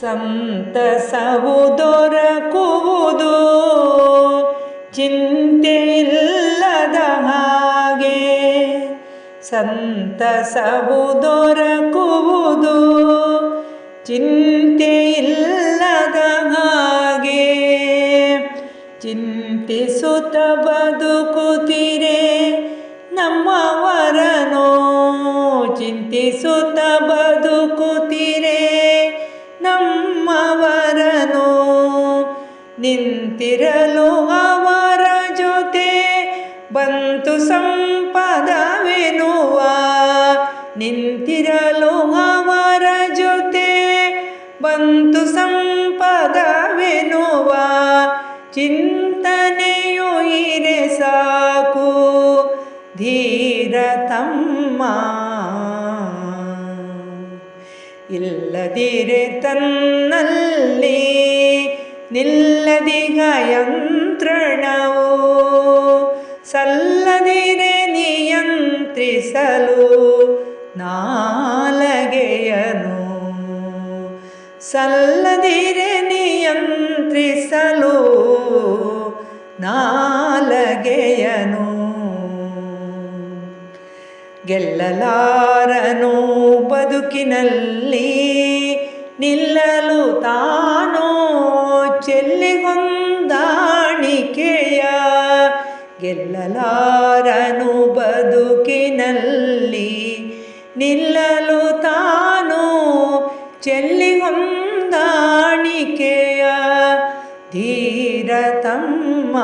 ಸಂತಸವು ದೊರಕುವುದು. ಚಿಂತೆ ಇಲ್ಲದ ಹಾಗೆ ಸಂತಸವು ದೊರಕುವುದು. ಚಿಂತೆ ಇಲ್ಲದ ಹಾಗೆ ಚಿಂತಿಸುತ್ತ ಬದುಕುತ್ತಿರೆ ನಮ್ಮವರನು. ಚಿಂತಿಸುತ್ತ ಬದುಕುತ್ತಿರೆ ನಮ್ಮವರನು ನಿಂತಿರಲು ಅವರ ಜೊತೆ ಬಂತು ಸಂಪದವೆನುವ ನಿಂತಿರಲು ಅವರ ಜೊತೆ ಬಂತು ಸಂಪದವೆನುವ ಚಿಂತನೆಯು ಇರೆ ಸಾಕು ಧೀರ ತಮ್ಮ ಇಲ್ಲದಿರೆ ತನ್ನಲ್ಲಿ ನಿಲ್ಲದಿಗ ಯಂತ್ರಣವು ಸಲ್ಲದಿರೆ ನಿಯಂತ್ರಿಸಲು ನಾಲಗೆಯನು. ಸಲ್ಲದಿರೆ ನಿಯಂತ್ರಿಸಲು ನಾಲಗೆಯನು. ಗೆಲ್ಲಲಾರನು ಬದುಕಿನಲ್ಲಿ ನಿಲ್ಲಲು ತಾನೋ ಚೆಲ್ಲಿಗೊಂದಾಣಿಕೆಯ. ಗೆಲ್ಲಲಾರನು ಬದುಕಿನಲ್ಲಿ ನಿಲ್ಲಲು ತಾನು ಚೆಲ್ಲಿಗೊಂದಾಣಿಕೆಯ. ಧೀರ ತಮ್ಮ